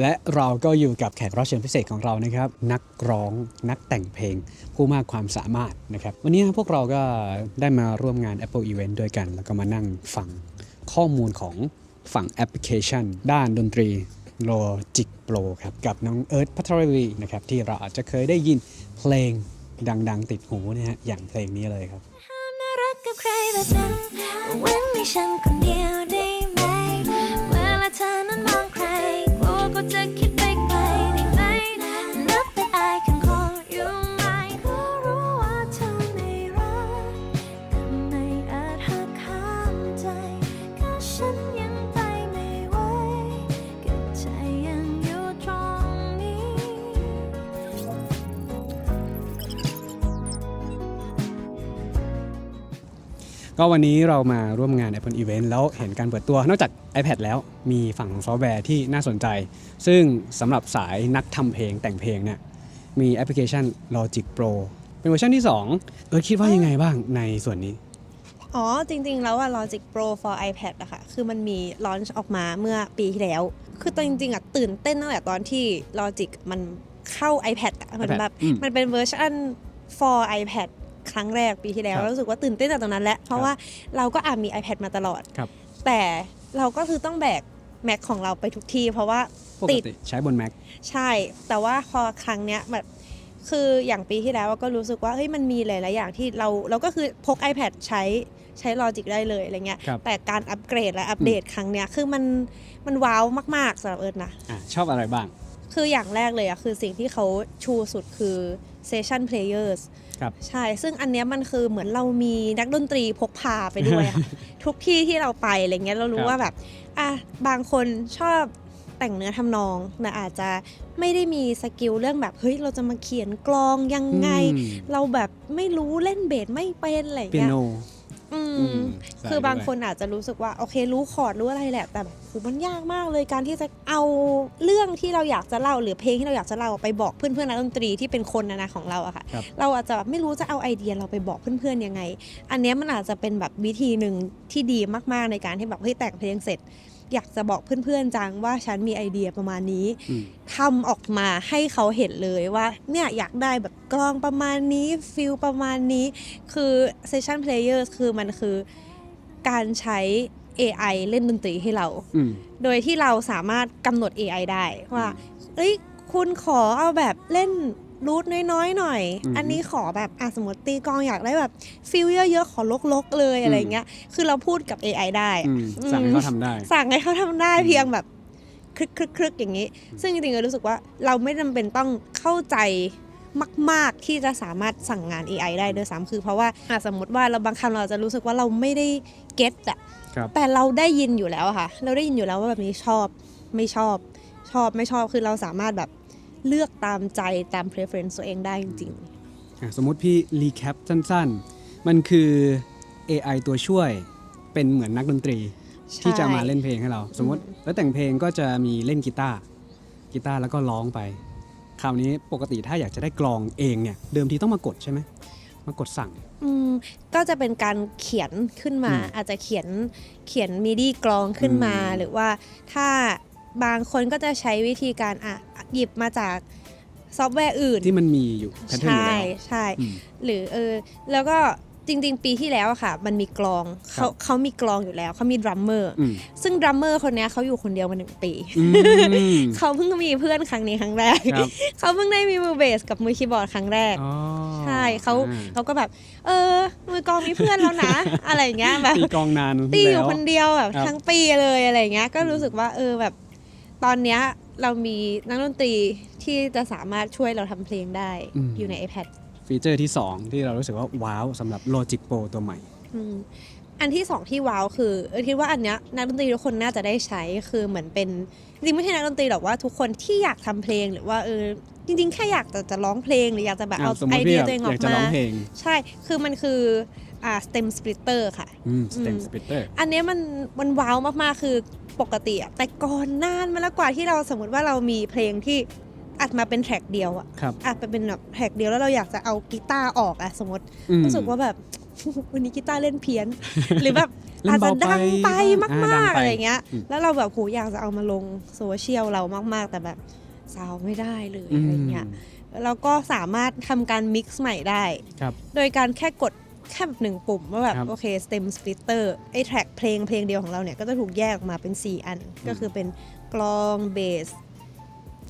และเราก็อยู่กับแขกรับเชิญพิเศษของเรานะครับ นักร้องนักแต่งเพลง ผู้มากความสามารถนะครับ วันนี้พวกเราก็ได้มาร่วมงาน Apple Event ด้วยกัน แล้วก็มานั่งฟังข้อมูลของฝั่งแอปพลิเคชัน ด้านดนตรี Logic Pro ครับกับน้องเอิร์ธพัทรวีนะครับที่เราอาจจะเคยได้ยินเพลงดังๆ ติดหูนะฮะอย่างเพลงนี้เลยครับน่ารักกับใครแบบนั้นเว้นให้ฉันคนเดียว ก็วันนี้เรามาร่วมงาน Apple Event แล้วเห็นการเปิดตัวนอกจาก iPad แล้วมีฝั่งของซอฟต์แวร์ที่น่าสนใจ ซึ่งสำหรับสายนักทำเพลงแต่งเพลงเนี่ยมีแอปพลิเคชัน Logic Pro เป็นเวอร์ชันที่ 2 เออคิดว่ายังไงบ้างในส่วนนี้ อ๋อ จริงๆ แล้วอะ Logic Pro for iPad อะค่ะ คือมันมีลอนช์ออกมาเมื่อปีที่แล้ว คือตอนจริงๆอะตื่นเต้นตั้งแต่ตอนที่ Logic มันเข้า iPad อะมัน iPad แบบอืมมันเป็นเวอร์ชัน for iPad ครั้งแรกปีที่แล้วครับแล้วรู้สึกว่าตื่นเต้นจากตรงนั้นแหละเพราะว่าเราก็อาจมี iPad มาตลอด ครับ แต่เราก็คือต้องแบก Mac ของเราไปทุกที่ เพราะว่า ปกติดติใช้บน Mac ใช่ แต่ว่าพอครั้งเนี้ยแบบคืออย่างปีที่แล้วก็รู้สึกว่าเฮ้ยมันมีหลาย ๆ อย่างที่เราเราก็คือพก iPad ใช้ใช้ Logic ได้เลยอะไรเงี้ยครับ แต่การอัปเกรดและอัปเดตครั้งเนี้ยคือมันมันว้าวมาก ๆสำหรับเอิร์ธนะ อะชอบอะไรบ้าง คืออย่างแรกเลยอะคือสิ่งที่เขาชูสุดคือ Session Players ครับใช่ ซึ่งอันเนี้ยมันคือเหมือนเรามีนักดนตรีพกพาไปด้วยอะทุกที่ที่เราไปอะไรเงี้ยเราครู้รับว่าแบบอะบางคนชอบแต่งเนื้อทำนองแต่อาจจะไม่ได้มีสกิลเรื่องแบบเฮ้ยเราจะมาเขียนกลองยังไงอืมเราแบบไม่รู้เล่นเบสไม่เป็นอะไรเปียเงี้ยโน อือืม มใส่คือบางด้วยคนอาจจะรู้สึกว่าโอเครู้คอร์ดรู้อะไรแหละ แต่แบบโหมันยากมากเลยการที่จะเอาเรื่องที่เราอยากจะเล่าหรือเพลงที่เราอยากจะเล่าไปบอกเพื่อนๆนักดนตรีที่เป็นคนนะนะของเราอะค่ะ ครับ เราอาจจะแบบไม่รู้จะเอาไอเดียเราไปบอกเพื่อนๆยังไง อันเนี้ยมันอาจจะเป็นแบบวิธีหนึ่งที่ดีมากๆในการที่แบบเฮ้ยแต่งเพลงเสร็จ อยากจะบอกเพื่อนๆจังว่าฉันมีไอเดียประมาณนี้อืมทำออกมาให้เขาเห็นเลยว่าเนี่ยอยากได้แบบกลองประมาณนี้ฟิลประมาณนี้ คือ Session Players คือมันคือการใช้ AI เล่นดนตรีให้เราอืมโดยที่เราสามารถกำหนด AI ได้ว่า เอ้ย คุณขอเอาแบบเล่น รูทน้อยๆหน่อย อืมอันนี้ขอแบบอะสมมติตีกลองอยากได้แบบฟิลเยอะๆขอลกๆเลยอะไรเงี้ย คือเราพูดกับ AI ได้ อืมสั่งให้เขาทำได้ สั่งให้เขาทำได้อืมเพียงแบบคลึกคลึกคลึกอย่างนี้ซึ่งจริงๆเรารู้สึกว่าเราไม่จำเป็นต้องเข้าใจมาก ๆ ที่จะสามารถสั่งงาน AI ได้ด้วยซ้ำคือเพราะว่าอะสมมติว่าเราบางคำเราอาจจะรู้สึกว่าเราไม่ได้เก็ตอะครับ แต่เราได้ยินอยู่แล้วอะค่ะ เราได้ยินอยู่แล้วว่าแบบนี้ชอบไม่ชอบชอบไม่ชอบคือเราสามารถแบบ เลือกตามใจตาม preference ตัวเองได้จริงอะสมมติพี่รีแคปสั้นๆ มันคือ AI ตัวช่วยเป็นเหมือนนักดนตรีๆที่จะมาใช่เล่นเพลงให้เรา สมมติแล้วแต่งเพลงก็จะมีเล่นกีตาร์กีตาร์แล้วก็ร้องไป คราวนี้ปกติถ้าอยากจะได้กลองเองเนี่ย เดิมทีต้องมากดใช่ไหมมากดสั่งอืมก็จะเป็นการเขียนขึ้นมาอืมอาจจะเขียนเขียนมิดีกลองขึ้นมาอืมหรือว่าถ้า บางคนก็จะใช้วิธีการอะหยิบมาจากซอฟต์แวร์อื่น ที่มันมีอยู่แพทเทิร์นอยู่ใช่แล้วใช่อืม หรือเออแล้วก็จริง ๆ ปีที่แล้วอะค่ะ มันมีกลองครัเขาบเขามีกลองอยู่แล้วเขามีดรัมเมอร์อืมซึ่งดรัมเมอร์คนเนี้ยเขาอยู่คนเดียวมาหนึ่งปี อืมเขาเพิ่งมีเพื่อนครั้งนี้ครั้งแรก ครับเขาเพิ่งได้มีมือเบสกับมือคีย์บอร์ดครั้งแรก อ๋อใช่เขาอ่เขาก็แบบ เออ มือกลองมีเพื่อนแล้วนะ อะไรอย่างเงี้ยแบบตีกลองนานตีอยู่แล้ว คนเดียวแบบครับ ทั้งปีเลยอะไรอย่างเงี้ยก็รู้สึกว่าเออแบบ ตอนเนี้ยเรามีนักดนตรีที่จะสามารถช่วยเราทำเพลงได้อยู่ใน iPad ฟีเจอร์ที่ 2 ที่เรารู้สึกว่าว้าวสำหรับ Logic Pro ตัวใหม่ อืมอันที่สองที่ว้าวคือเออคิดว่าอันเนี้ยนักดนตรีทุกคนน่าจะได้ใช้คือเหมือนเป็นจริงๆไม่ใช่นักดนตรีหรอกว่าทุกคนที่อยากทำเพลงหรือว่าเออจริง ๆ แค่อยากจะจะร้องเพลงหรืออยากจะแบบอะเอาสมมไอติเดีพี่ยแบบตัวเองออยอากกจะมาร้องเพลง ใช่ คือมันคือ อ่า stem splitter ค่ะ อืม stem อืม splitter อันเนี้ยมันมันว้าวมากๆ คือปกติอะแต่ก่อนนานมาแล้วกว่าที่เราสมมติว่าเรามีเพลงที่อัดมาเป็นแทร็กเดียวอะครับ อัดไปเป็นแบบแทร็กเดียวแล้วเราอยากจะเอากีตาร์ออกอะสมมติอืม รู้สึกว่าแบบ วันนี้กีตาร์เล่นเพี้ยน หรือแบบเล่อาจนจะเบาไปดังไปบ้างอ่าดัมางกไปๆอะไรเงี้ย อืม แล้วเราแบบโหอยากจะเอามาลงโซเชียลเรามากๆ แต่แบบซาวไม่ได้เลยอะไรเงี้ย แล้วก็สามารถทำการมิกซ์ใหม่ได้ ครับ โดยการแค่กด แค่แบบหนึ่งปุ่มว่าแบบครับ โอเค stem splitter ไอ้แทร็กเพลงเพลงเดียวของเราเนี่ย ก็จะถูกแยกออกมาเป็น 4 อัน ก็คือเป็นกลองเบส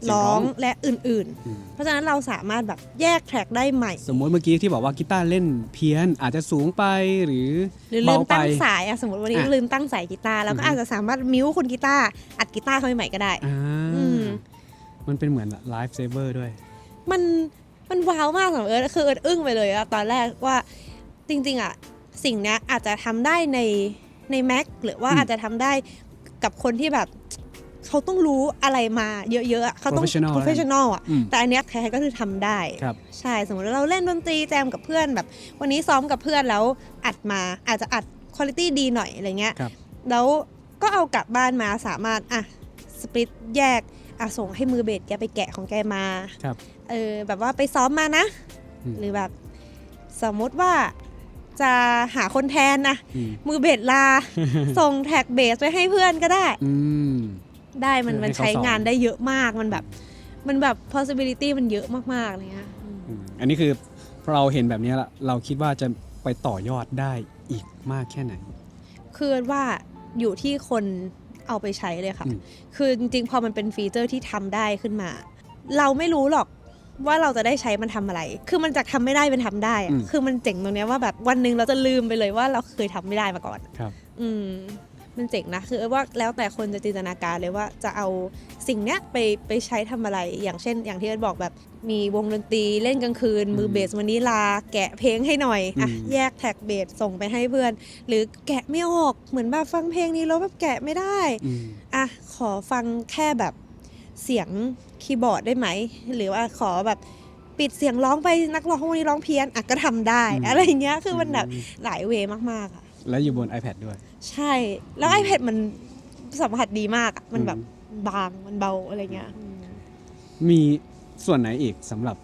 เสียงร้ร้อองงและอื่นอืม ๆ เพราะฉะนั้นเราสามารถแบบแยกแทร็กได้ใหม่ สมมติเมื่อกี้ที่บอกว่ากีตาร์เล่นเพี้ยนอาจจะสูงไปหรือหรือลืเบามไป ตั้งสายอะสมมติวันนี้อะลืมตั้งสายกีตาร์แล้วก็อือฮึ อาจจะสามารถมิวคุณกีตาร์อัดกีตาร์เข้าไปใหม่ก็ได้ อ่าอืม มันเป็นเหมือนไลฟ์เซเวอร์ด้วย มันมันว้าวมากสำหรับเอิร์ธคือเอิร์ธอึ้งไปเลยอะตอนแรกว่า จริงๆอะสิ่งเนี้ยอาจจะทำได้ในใน Mac หรือว่าอืมอาจจะทำได้กับคนที่แบบเขาต้องรู้อะไรมาเยอะๆอะเขาต้อง Professional นะ professional อะอืมแต่อันเนี้ยใครๆก็คือทำได้ครับใช่สมมติว่าเราเล่นดนตรีแจมกับเพื่อนแบบ วันนี้ซ้อมกับเพื่อนแล้วอัดมาอาจจะอัดคุณภาพดีหน่อยอะไรเงี้ยครับแล้วก็เอากลับบ้านมาสามารถอะสปริตแยกอะส่งให้มือเบสแกไปแกะของแกมาครับเออแบบว่าไปซ้อมมานะอืมหรือแบบสมมติว่า จะหาคนแทนนะอืม มือเบสลา ส่งแท็กเบสไปให้เพื่อนก็ได้ อืม ได้มันเพื่อให้มันเขาใช้สอน งานได้เยอะมากมันแบบ มันแบบ possibility มันเยอะมากๆอะไรเงี้ยอืมอืมอันนี้คือพอเราเห็นแบบนี้ละเราคิดว่าจะไปต่อยอดได้อีกมากแค่ไหน คือว่าอยู่ที่คนเอาไปใช้เลยค่ะ อืม คือจริงๆ พอมันเป็นฟีเจอร์ที่ทำได้ขึ้นมา เราไม่รู้หรอก ว่าเราจะได้ใช้มันทำอะไร คือมันจากทำไม่ได้เป็นทำได้อะอืมคือมันเจ๋งตรงเนี้ยว่าแบบวันหนึ่งเราจะลืมไปเลยว่าเราเคยทำไม่ได้มาก่อน ครับ อืม มันเจ๋งนะ คือว่าแล้วแต่คนจะจินตนาการเลยว่าจะเอาสิ่งเนี้ยไปไปใช้ทำอะไร อย่างเช่น อย่างที่เอิร์ธบอกแบบมีวงดนตรีเล่นกลางคืน มือเบสวันนี้ลา แกะเพลงให้หน่อยอะอืมแยกแท็กเบสส่งไปให้เพื่อน หรือแกะไม่ออกเหมือนแบบฟังเพลงนี้แล้วแบบแกะไม่ได้อืมอะขอฟังแค่แบบเสียง คีย์บอร์ดได้ไหม หรือว่าขอแบบปิดเสียงร้องไปนักร้องคนนี้ร้องเพี้ยนอะก็ทำได้อืมอะไรอย่างเงี้ยคือมันแบบอืมหลายเวย์มากๆอะ และอยู่บน iPad ด้วย ใช่ แล้ว iPad มันสัมผัสดีมากอะมันแบบอืมบาง มันเบาอะไรเงี้ย มีส่วนไหนอีกสำหรับ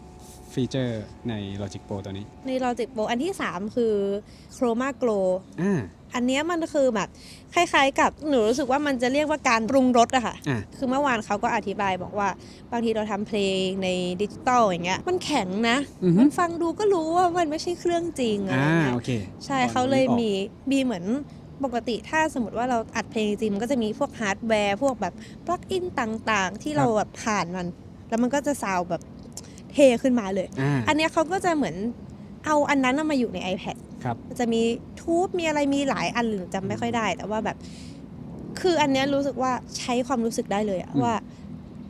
ฟีเจอร์ใน Logic Pro ตัวนี้ ใน Logic Pro อันที่ 3 คือ Chroma Glow อ่า อันเนี้ยมันคือแบบคล้าย ๆ กับหนูรู้สึกว่ามันจะเรียกว่าการปรุงรสอะค่ะ อ่าคือเมื่อวานเขาก็อธิบายบอกว่าบางทีเราทำเพลงในดิจิตอลอย่างเงี้ยมันแข็งนะ อือฮึมันฟังดูก็รู้ว่ามันไม่ใช่เครื่องจริงอะไรอ่าเงี้ย โอเคใช่พอเขาเลยนึกออกมีมีเหมือนปกติถ้าสมมติว่าเราอัดเพลงจริงๆมันก็จะมีพวกฮาร์ดแวร์ พวกแบบปลั๊กอินต่างๆ ที่เราแบบผ่านมัน แล้วมันก็จะซาวด์แบบ เทขึ้นมาเลยอ่าอันเนี้ยเขาก็จะเหมือนเอาอันนั้นน่ะมาอยู่ใน iPad ครับมันจะมีทูบมีอะไรมีหลายอันหรือจำไม่ค่อยได้ แต่ว่าแบบ คืออันเนี้ยรู้สึกว่าใช้ความรู้สึกได้เลยอะอืมว่า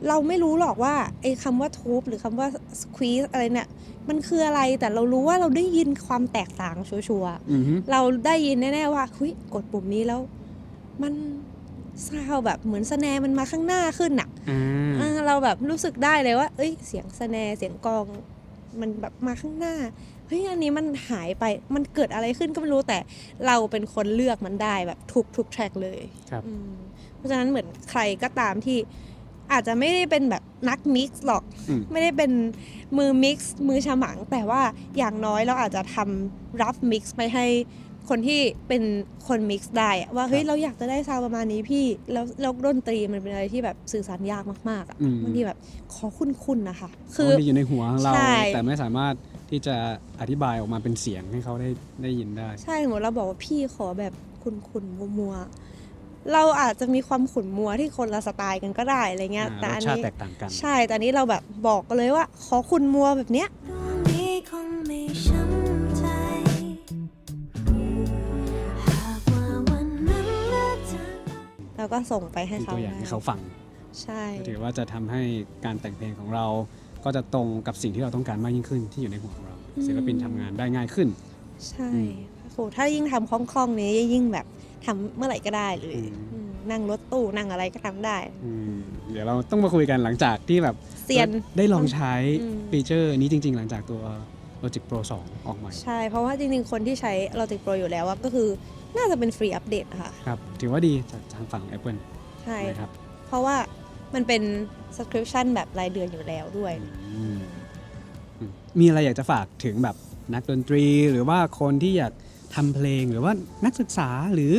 เราไม่รู้หรอกว่าไอ้คำว่าทูบหรือคำว่าสควีสอะไรเนี่ยมันคืออะไรแต่เรารู้ว่าเราได้ยินความแตกต่างชัวร์ๆอือฮึเราได้ยินแน่ๆว่าคุยกดปุ่มนี้แล้ว มัน ซาวแบบเหมือนสแนร์มันมาข้างหน้าขึ้นน่ะอ่าอ่าเราแบบรู้สึกได้เลยว่า เอ้ย เสียงสแนร์เสียงกลองมันแบบมาข้างหน้าเฮ้ยอันนี้มันหายไปมันเกิดอะไรขึ้นก็ไม่รู้แต่เราเป็นคนเลือกมันได้แบบทุกทุกแทร็กเลยครับอืมเพราะฉะนั้นเหมือนใครก็ตามที่อาจจะไม่ได้เป็นแบบนักมิกซ์หรอกอืมไม่ได้เป็นมือมิกซ์มือฉมัง แต่ว่าอย่างน้อยเราอาจจะทำรับมิกซ์ไปให้ คนที่เป็นคนมิกซ์ได้อะว่าเฮ้ยครับเราอยากจะได้ซาวด์ประมาณนี้พี่แล้วแล้วดนตรีมันเป็นอะไรที่แบบสื่อสารยากมากๆอะอืมบางทีแบบขอคุณๆนะคะ คืคืออที่อยู่ในหัวของเราใช่แต่ไม่สามารถที่จะอธิบายออกมาเป็นเสียงให้เขาได้ได้ยินได้ ใช่สมมติเราบอกว่าพี่ขอแบบคุณๆมัวๆเราอาจจะมีความขุนมัวที่คนละสไตล์กันก็ได้อะไรเงี้ยอ่าแต่รอัสนชาตินี้แตกต่างกันใช่แต่อันนี้เราแบบบอกกันเลยว่า ขอคุณมัวแบบเนี้ย เราก็ส่งไปให้มีเขาตัวอย่างให้เขาฟังใช่ ก็ถือว่าจะทำให้การแต่งเพลงของเรา ก็จะตรงกับสิ่งที่เราต้องการมากยิ่งขึ้นที่อยู่ในหัวของเราศิลปินทำงานได้ง่ายขึ้น ใช่อืมโหถ้ายิ่งทำคล่องๆนี้ยิ่งแบบทำเมื่อไหร่ก็ได้เลยอืม อืมนั่งรถตู้นั่งอะไรก็ทำได้ อืมเดี๋ยวเราต้องมาคุยกันหลังจากที่แบบเซียน ได้ลองใช้อืม ฟีเจอร์นี้จริง ๆ หลังจากตัว Logic Pro 2 ออกใหม่ ใช่ เพราะว่าจริงๆ คนที่ใช้ Logic Pro อยู่แล้วอะก็คือน่าจะเป็นฟรีอัปเดตนะคะครับ ถือว่าดีจากทางฝั่ง Apple ใช่นะครับ เพราะว่ามันเป็น subscription แบบรายเดือนอยู่แล้วด้วยอืมอืมมีอะไรอยากจะฝากถึงแบบนักดนตรี หรือว่าคนที่อยากทำเพลงหรือว่านักศึกษาหรือ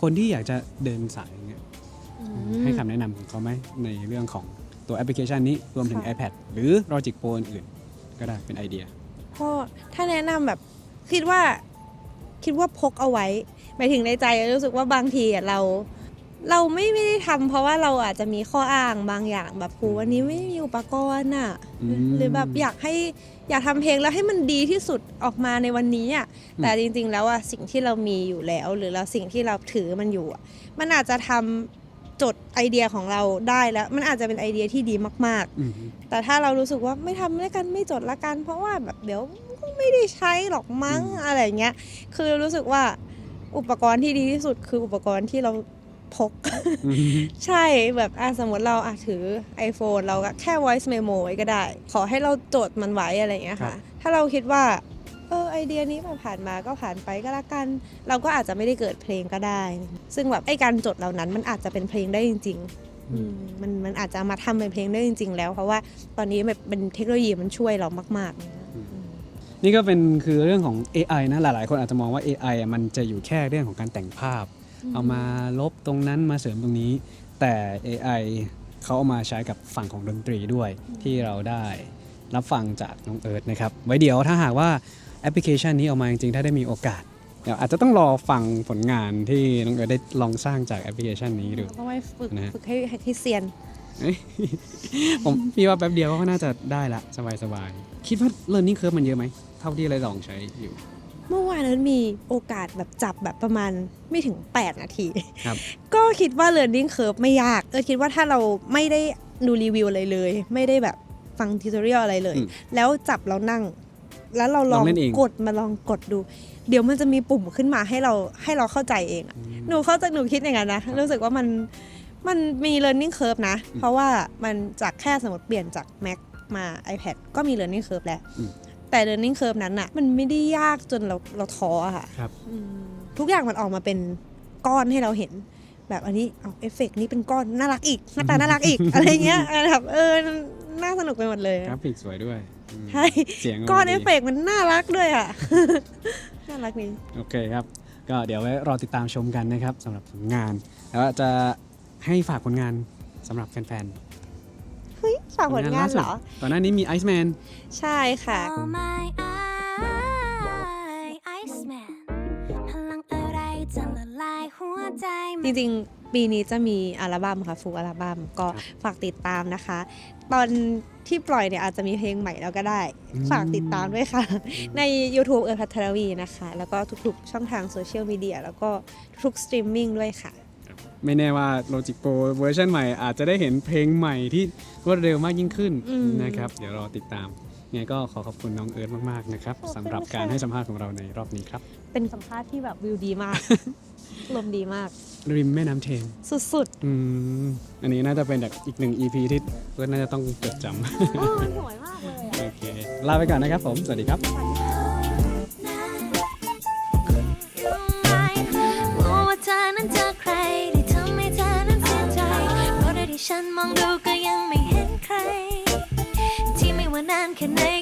คนที่อยากจะเดินสายอย่างเงี้ยให้คำแนะนำของเขาไหมในเรื่องของตัวแอปพลิเคชันนี้รวมถึงค่ะ iPad หรือ Logic Pro อื่นๆก็ได้เป็นไอเดีย พ่อถ้าแนะนำแบบคิดว่าคิดว่าพกเอาไว้หมายถึงในใจรู้สึกว่าบางทีอะเรา เราไม่ไม่ได้ทำเพราะว่าเราอาจจะมีข้ออ้างบางอย่างแบบครูวันนี้ไม่มีอุปกรณ์อะอืมหรือแบบอยากให้อยากทำเพลงแล้วให้มันดีที่สุดออกมาในวันนี้อะอืมแต่จริง ๆ แล้วอะสิ่งที่เรามีอยู่แล้ว หรือเราสิ่งที่เราถือมันอยู่อะมันอาจจะทำ จดไอเดียของเราได้แล้ว มันอาจจะเป็นไอเดียที่ดีมากๆอืมแต่ถ้าเรารู้สึกว่าไม่ทำแล้วกันไม่จดละกัน เพราะว่าแบบเดี๋ยวก็ไม่ได้ใช้หรอกมั้งอืมอะไรอย่างเงี้ย คือรู้สึกว่าอุปกรณ์ที่ดีที่สุดคืออุปกรณ์ที่เราพกอืมใช่แบบอะสมมติเราอะถือ iPhone เราก็แค่ voice memo ไว้ก็ได้ ขอให้เราจดมันไว้อะไรอย่างเงี้ยครัค่ะบถ้าเราคิดว่าเออ ไอเดียนี้มันผ่านมาก็ผ่านไปก็แล้วกัน เราก็อาจจะไม่ได้เกิดเพลงก็ได้ ซึ่งแบบไอการจดเหล่านั้นมันอาจจะเป็นเพลงได้จริงๆอืมมันมันอาจจะมาทำเป็นเพลงได้จริง ๆ แล้ว เพราะว่าตอนนี้แบบเป็นเทคโนโลยีมันช่วยเรามาก ๆนี่ก็เป็นคือเรื่องของ AI นะหลาย ๆ คนอาจจะมองว่า AI อะมันจะอยู่แค่เรื่องของการแต่งภาพ เอามาลบตรงนั้นมาเสริมตรงนี้ แต่ AI เขาเอามาใช้กับฝั่งของดนตรีด้วยที่เราได้รับฟังจากน้องเอิร์ธนะครับ ไว้เดี๋ยวถ้าหากว่า แอปพลิเคชันนี้ออกมาจริงๆ ถ้าได้มีโอกาสเดี๋ยวอาจจะต้องรอฟังผลงานที่น้องเอิร์ธได้ลองสร้างจากแอปพลิเคชันนี้ดู ต้องไปฝึกนะ ฝึกให้ให้เซียน ผมพี่ว่าแป๊บเดียวก็น่าจะได้ละสบายๆ คิดว่า learning curve มันเยอะไหม เท่าที่เราลองใช้อยู่ เมื่อวานนั้นมีโอกาสแบบจับแบบประมาณไม่ถึง 8 นาที ครับ ก็คิดว่า learning curve ไม่ยากเออคิดว่าถ้าเราไม่ได้ดูรีวิวอะไรเลย ไม่ได้แบบฟังทิวทอเรียลอะไรเลย อืม แล้วจับเรานั่ง แล้วเราลลอองงเล่นเอง กดมาลองกดดู เดี๋ยวมันจะมีปุ่มขึ้นมาให้เราให้เราเข้าใจเองอะหนูเข้าใจหนูคิดอย่างนั้นนะรู้สึกว่ามันมันมี learning curve นะ อืมเพราะว่ามันจากแค่สมมติเปลี่ยนจาก Mac มา iPad ก็มี learning curve แล้ว อืมแต่ learning curve นั้นอะมันไม่ได้ยากจนเราเราท้ออะค่ะครับ อืมทุกอย่างมันออกมาเป็นก้อนให้เราเห็น แบบอันนี้เอาเอฟเฟกต์นี้เป็นก้อนน่ารักอีกหน้าตาน่ารักอีก อะไรเงี้ยแบบเออน่าสนุกไปหมดเลย กราฟิกสวยด้วยอืม ใช่เสียงก้อนมาเอดีฟเฟกต์มันน่ารักด้วยอะ น่ารักนี้โอเคครับ ก็เดี๋ยวไว้รอติดตามชมกันนะครับสำหรับผลงาน แล้วจะให้ฝากผลงานสำหรับแฟนเฮ้ยฝากๆผลงานเหรอล่สุดตอนหน้านี้มี Iceman ใช่ค่ะ Oh my eye Iceman พลังอะไรจะละลายหัวใจ จริงๆ ปีนี้จะมีอัลบั้มค่ะฟูลอัลบั้มก็ครับฝากติดตามนะคะ ตอนที่ปล่อยเนี่ยอาจจะมีเพลงใหม่แล้วก็ได้อืมฝากติดตามด้วยค่ะ ใน YouTube เอิร์ธพัทรวีนะคะ แล้วก็ทุกๆ ช่องทางโซเชียลมีเดียแล้วก็ทุกสตรีมมิ่งด้วยค่ะไม่แน่ว่า Logic Pro เวอร์ชันใหม่อาจจะได้เห็นเพลงใหม่ที่รวดเร็วมากยิ่งขึ้นอืมนะครับ เดี๋ยวรอติดตามไงก็ขอขอบคุณน้องเอิร์ธมากๆนะครับขอบคุณสำหรับค่ะการให้สัมภาษณ์ของเราในรอบนี้ครับ เป็นสัมภาษณ์ที่แบบวิวดีมาก ลมดีมาก ริมแม่น้ำเทมสุดอืมอันนี้น่าจะเป็นแบบอีกหนึ่ง EP ที่เอิร์ธน่าจะต้องจดจำๆโอ้มันสวยมากเลยอะโอเค ลาไปก่อนนะครับผม สวัสดีครับ รู้ว่าเธอนั้นเจอใครที่ทำให้เธอนั้นเสียใจเพราะได้ที่ฉันมองดูก็ยังไม่เห็นใคร ที่ไม่ว่านานแค่ไหนก็